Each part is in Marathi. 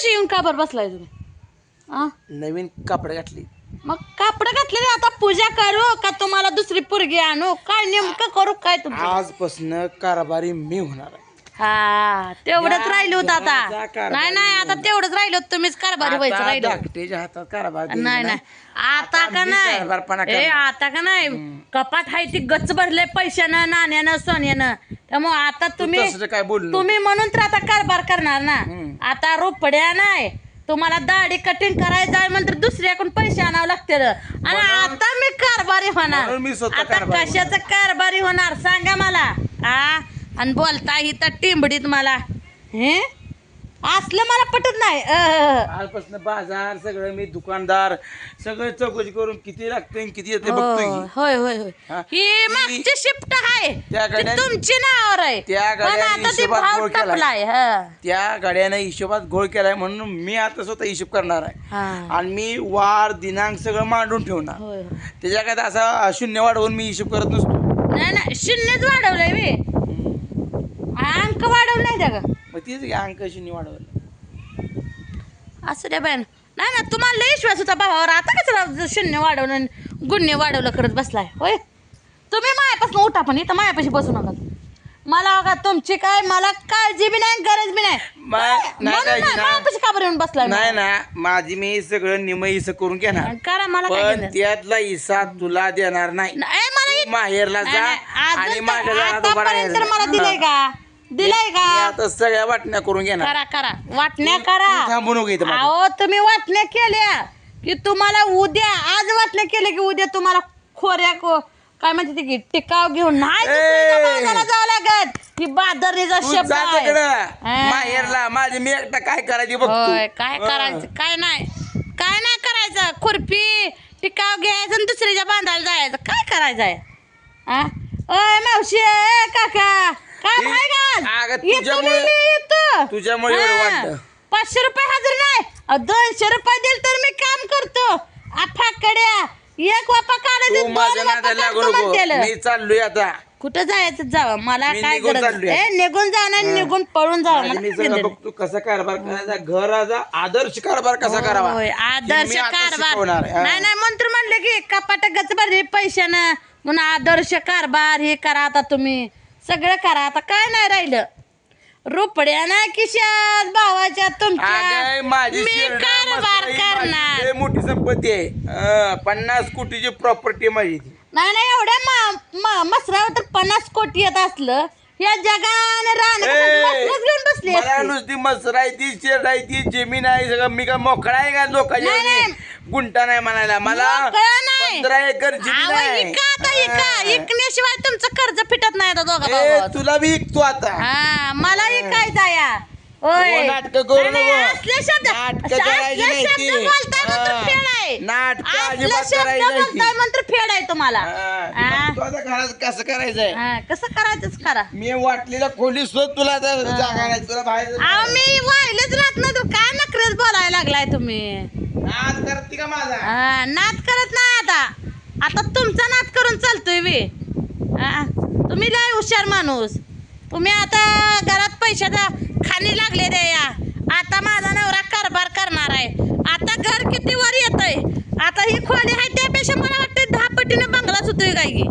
माझ्यापाशी येऊन का बरं बसलाय तुम्ही? आ? नवीन कापड घातली. मग कापड घातलेले आता पूजा करू का तुम्हाला दुसरी पोरगी आणू? काय नेमकं करू काय तुमचं आजपासून कारभारी मी होणार आहे. हा तेवढंच राहिलं होतं आता. नाही नाही आता तेवढंच राहिलं होतं, तुम्हीच कारभारी व्हायचं आता राहिलं. धाकटेच्या हातात कारभार दिली नाही नाही. आता का नाही? कारभारपणा ए करणार. आता का नाही? कपाट हाय ती गच्च भरले पैशानं नाण्यानं सोन्यानं. त्यामुळे आता तुम्ही तसं काय बोललो? तुम्ही म्हणून तर आता कारभार करणार ना. आता रोपड्या नाही. तुम्हाला दाढी कटिंग करायचं आहे म्हणतर दुसऱ्याकडून पैसे आणावं लागतील. आणि आता मी कारभारी होणार. म्हणून मी स्वतः आता कारभारी कशाचं कारभारी होणार? सांगा मला. आ? आणि बोलता ही तर टिंबडीत मला. हे? असलं मला पटत नाही. आजपासून बाजार सगळं मी दुकानदार सगळं चौकशी करून किती लागते किती येते बघतोय हो, की. होय होय होय. हा? ही मागची शिफ्ट आहे. त्या ती गाड्या- तुमची नावावर आहे. त्या पण गाड्या आता ती हिशोबात भाव गोळ केलाय. टपलाय हा. त्या गाड्यानं हिशोबात घोळ केलाय म्हणून मी आता स्वतः हिशोब करणार आहे. हा. आणि मी वार दिनांक सगळं मांडून ठेवणार. होय होय. त्याच्या काय असा शून्य वाढवून मी हिशोब करत नसतो. नाही नाही शून्यच वाढवलंय वे अंक वाढवलाय त्या का मग तीच घ्या अंक शून्य वाढवलं. असं द्या बाय नाही ना तुम्हाला लय विश्वास होता भावावर आता कसं शून्य वाढवलं आणि गुन्हे वाढवलं करत बसलाय? होय? तुम्ही मायापासून उठा पण इथं मायापाशी बसू नका. मला बघा तुमची काय मला काळजी बी नाही गरज बी नाही. मा- नाही म्हणून काळजी ना- ना. मायापाशी का बरं येऊन बसलाय? नाही ना माझी मी सगळं निम हिस्सा करून घेणार. करा मला काय पण घेणं? त्यातला हिस्सा तुला देणार नाही. नाही, मला तू इत- माहेरला नाही, जा नाही, अजून आणि तर- माझ्या घरात उभा आतापर्यंत राहायचं. मला दिलंय का? दिलंय मी का? आता सगळ्या वाटण्या करून घेणार. करा करा. वाटण्या करा. थांबू नको इथं माझं. अहो तुम्ही वाटण्या केल्या की तुम्हाला उद्या आज वाटण्या केल्या की उद्या तुम्हाला खोऱ्या को काय म्हणते ते की टिकाव घेऊन नाही दुसरीच्या ए! बाजाराला जावं लागत. ही तू शब्द जा आहे. तिकडं. हा. माहेरला माझे मी एकटा काय करायची बघ होय काय करायचं काय नाही. काय नाही करायचं. खुरपी टिकाव घ्यायचं आणि दुसरीच्या बांधायला जायचं. काय करायचं आहे? ओय मावशी ए काका. काय ती- भाई अगं, घाल तुझ्यामुळे- येतो एवढं हा. पाचशे रुपये हजर नाही. अहो, दोनशे रुपये दिल तर मी काम करतो. आफाकड्या एक वापा काढायचं तू माझ्या दोन वापा नादाला लागू काढतो नको. म्हणतेलं. मी चाललोय आता. कुठं जायचं जावं? मला मी काय निघून गरज? चाललोय. ए निघून जा नाही निघून पळून जावं माझी मला मी काय सगळं गरज? बघतो कसा कारभार करायचा. घराचा आदर्श कारभार कसा करावा? होय. हे आदर्श मी आता कारभार. शिकवणार. हा. नाही नाही मंत्र म्हणले की कपाट गच भरले पैशानं. म्हणून आदर्श कारभार हे करा आता तुम्ही. सगळं करा आता काय नाही राहिलं रुपड्या ना किशात भावाच्या तुमच्या अगं, माझी मी शेरडा कारभार मसाई, माझी करणार लय मोठी संपत्ती आहे अं, पन्नास कोटीची प्रॉपर्टी माझी ती. नाही नाही एवढ्या म- म- मसरावर तर पन्नास कोटी येत असलं या जगाने राहणं ए, घेऊन बसली मला असती. नुसती मसरायती शेरायती जमीन आहे सगळं मी काय मोकळा आहे का लोकांच्या नाही, नाही. घरी? गुंटा नाही म्हणायला मला मोकळं नाही. पंधरा एकर जमीन अहो, आहे इका आता इका हा. इकण्याशिवाय तुमचं कर्ज फिटत नाही आता दोघा ए. तुला बी इकतो आता हा मला इकायचा या नाटकं करू नाही, नाही, नको. असले शब्द नाटकं असले करायची नाही शब्द ती. बोलताय म्हणतर हा. फेड आहे नाटकं असले अजिबात शब्द करायची नाही ती. बोलताय म्हणतर फेड आहे तुम्हाला हा, हा. तू आता घरात कसं करायचंय हा, कसं करायचंच करा मी वाटलेल्या खोली शोध तुला आता जागा नाही तुला बाहेर वाहिलेच राहत नाही तू काय नखरेच बोलायला लागलाय तुम्ही नाद करते का माझा? हा, नाद करत नाही आता. आता तुमचा नाद करून चालतोय मी हा, तुम्ही लय हुशार माणूस. तुम्ही आता घरात पैशाचा खाणी लागले रे या. आता माझा नवरा कारभार करणार आहे. आता घर किती वर येतंय. आता ही खोली आहे त्यापेक्षा मला वाटतं दहा पटीनं बंगलाच होतोय काय की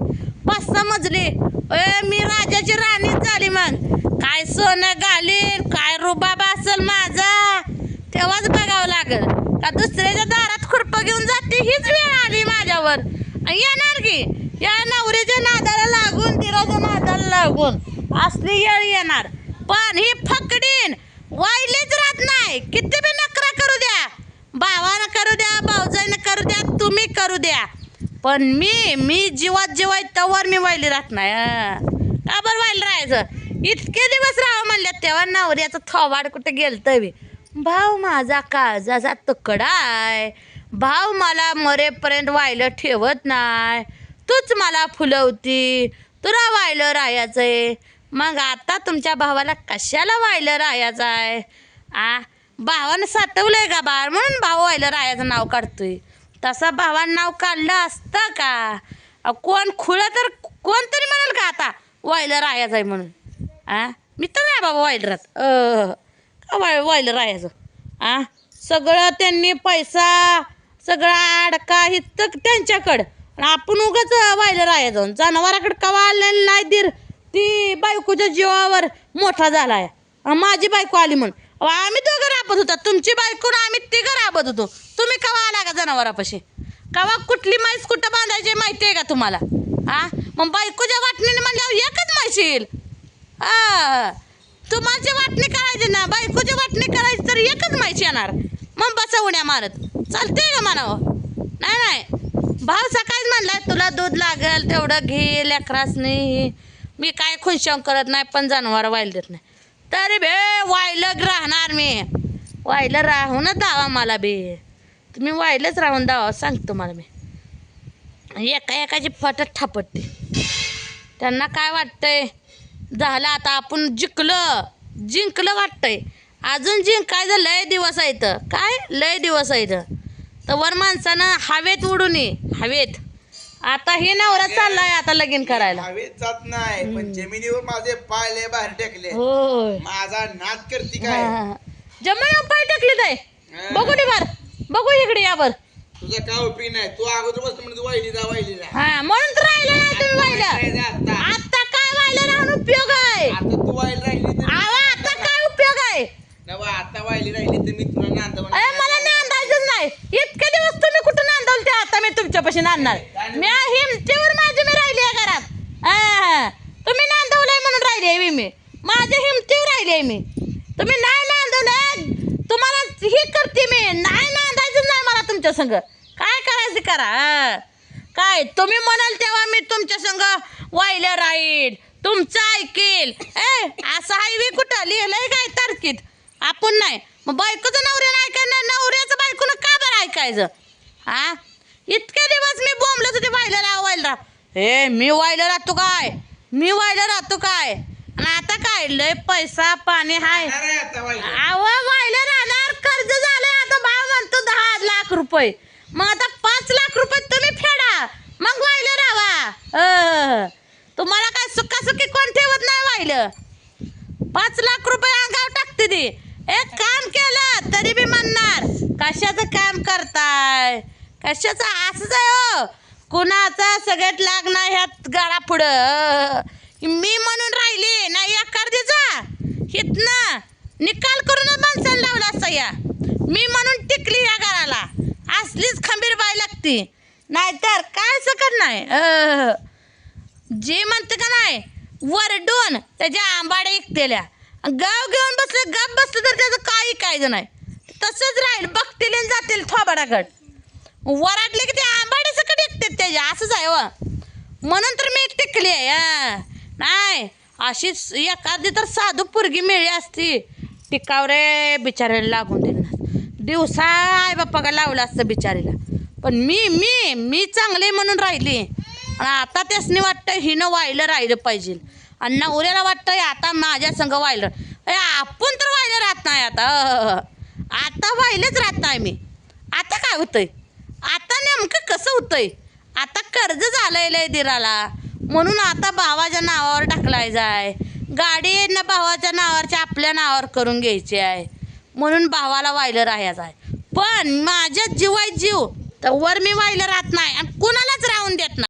पाच सहा मजली. ए मी राजाची राणी झाली मग काय सोनं घालीन काय रुबाब तेव्हाच बघावं लागल. का दुसऱ्याच्या दारात खुरपं घेऊन जाते हीच वेळ आली माझ्यावर. येणार की? या नवऱ्याच्या नादाला लागून तिराच्या नादाला लागून. असली येळ येणार. पण ही फकडीन. वाईलीच राहत नाही. किती बी नकरा करू द्या. भावानं करू द्या भाऊजाईनं करू द्या तुम्ही करू द्या. पण मी मी जीवात जीवाय तवर मी वाईली राहत नाही का बरं वाईल राहायचं? इतके दिवस राहावं म्हणल्यात तेव्हा नवऱ्याचं थोबाड कुठे गेलं तवी भाऊ माझा काळजाचा तुकडा आहे. भाऊ मला मरेपर्यंत व्हायलं ठेवत नाही. तूच मला फुलवती. तुला वायलं राहायचंय मग आता तुमच्या भावाला कशाला व्हायलं राहायचं आहे? आ? भावानं साठवलंय का बाळ? म्हणून भाऊ व्हायला राहायचं नाव काढतोय. तसं भावानं नाव काढलं असतं का? कोण खुळं तर कोण तरी म्हणाल का आता व्हायलं राहायचं आहे म्हणून? आ? मी तर नाही बाबा व्हायला राहत. आम्हाला व्हायला राहायचं. आ? सगळं त्यांनी पैसा सगळा अडका हित त्यांच्याकडं. आपण उगाच व्हायला राहायचं. जनावराकडे कवा आलेलं नाही दीर. ती बायकोच्या जीवावर मोठा झालाय. आहे माझी बायको आली म्हणून. अहो, आम्ही दोघं राबत होता. तुमची बायको आणि आम्ही तिघं राबत होतो. तुम्ही कवा आला का जनावरापाशी? कवा कुठली माईस कुठं बांधायची माहिती आहे का तुम्हाला? हा मग बायकोच्या वाटणीने म्हणल्यावर एकच म्हैस येईल. हा तुम्हाला वाटणी करायची ना बायकोची वाटणी करायची तर एकच माहिती येणार. मग बसा उड्या मारत. चालते का म्हणावं नाही नाही. भाव सकाळीच म्हणलाय तुला दूध लागेल तेवढं घे लेकरास नाही मी काय खुशाव करत नाही पण जनावर वाईल देत नाही. तरी बे वायलग राहणार मी. वायलं राहूनच दावा मला बे. तुम्ही वायलंच राहून दावा सांगतो मला मी. एका एकाची फटत थापटते. त्यांना काय वाटतंय? झालं आता आपण जिंकलं. जिंकलं वाटतंय. अजून जिंकायचं लय दिवस आहेत. काय? लय दिवस आहेत. तर वर माणसानं हवेत उडून ये. हवेत. आता हे नवरा चाललाय आता लगीन करायला. हवेत जात नाही पण जमिनीवर माझे पाय लय बाहेर टेकले. होय. माझा नाद करते काय? जमिनीवर पाय टाकले ताई. बघू दे बर. बघू इकडे या बर. तुझा काय उपयोग नाही तू अगोदर बसतो म्हणजे वाहिली जा वाहिली जा हा म्हणून तर राहिलं नाही तुम्ही नाही वाहिलं जा आता आता काय वाहिलं राहून उपयोग आहे आता तू वाहिली राहिली तर आवा आता काय उपयोग आहे नवा आता वाहिली राहिली तर मी तुला नांद अरे मला नांदायचंच नाही इतके दिवस तुम्ही कुठं नांदवल ते आता मी तुमच्यापाशी नांदणार मी हिमतीवर माझी मी राहिली आहे घरात हा. तुम्ही नांदवलंय म्हणून राहिली आहे मी मी माझ्या हिमतीवर राहिली आहे मी. तुम्ही नाही नांदवलं तुम्हाला हे करते मी. नाही नांदायचं नाही मला तुमच्या संग. काय करायचं करा काय तुम्ही म्हणाल तेव्हा मी तुमच्या संग वाहिलं राहील. तुमचं ऐकेल. ए असं हायवे कुठं? लिहिलंय काय तारखीत आपण नाही. मग बायकोचं नवऱ्यानं नाही. नवऱ्याचं बायकोनं का बरं ऐकायचं? हा? इतके दिवस मी बोंबलत होते वाहिलं राहा वाहिलं राहा हे मी वाहिलं राहतो काय? मी वाहिलं राहतो काय? आणि आता काय लय पैसा पाणी हाय. अरे आता वाहिली राहणार कर्ज झालंय आता भाव म्हणतो दहा लाख रुपये. मग आता पाच लाख रुपये तुम्ही फेडा. मग वाहिलं राहा अं. तुम्हाला काय सुक्कासुक्की कोण ठेवत नाही वाहिलं पाच लाख रुपये अंगावर टाकते ती. एक काम केलं तरी बी म्हणणार कशाचं काम करताय? कशाचं? असंच आहे हो. कुणाचा सगळ्यात लागणार ह्यात गाडा पुढं. मी म्हणून राहिली नाही एखादीचा हितनं निकाल करूनच माणसाला लावला असता या. मी म्हणून टिकली या घराला. असलीच खंबीर बाय लागते. नाहीतर काय सकत नाही जे म्हणते का नाही वरडून त्याच्या आंबाड्या ऐकतेल्या गाव घेऊन बसलं गप बसलं तर त्याचं काही कायदं नाही. तसंच राहील बघतील जातील थोबाडाकड वराडले की ते आंबाडे सकट ऐकतात त्याच्या असंच आहे व म्हणून तर मी टिकली आहे नाही अशीच एखादी तर साधू पोरगी मिळली असती. टिकाव रे बिचाऱ्याला लागून दिली नसतं. दिवसा आई बाप्पा का लावलं असतं बिचारीला. पण मी मी मी चांगले म्हणून राहिली. आणि आता त्यासनी वाटतं हिनं वाहिलं राहिलं पाहिजे. आणि नवऱ्याला वाटतं आता माझ्या संग व्हायलं अरे आपण तर वाहिलं राहत नाही आता. आता वाहिलंच राहत नाही मी. आता काय होतंय? आता नेमकं कसं होतंय? आता कर्ज झालंय लय दिराला. म्हणून आता भावाच्या नावावर टाकलाय आहे. गाडी ना भावाच्या नावावरची आपल्या नावावर करून घ्यायची आहे. म्हणून भावाला वाहिलं राहायचं आहे. पण माझ्या जीवाय जीव तर वर मी वाहिलं राहत नाही आणि कुणालाच राहून देत नाही.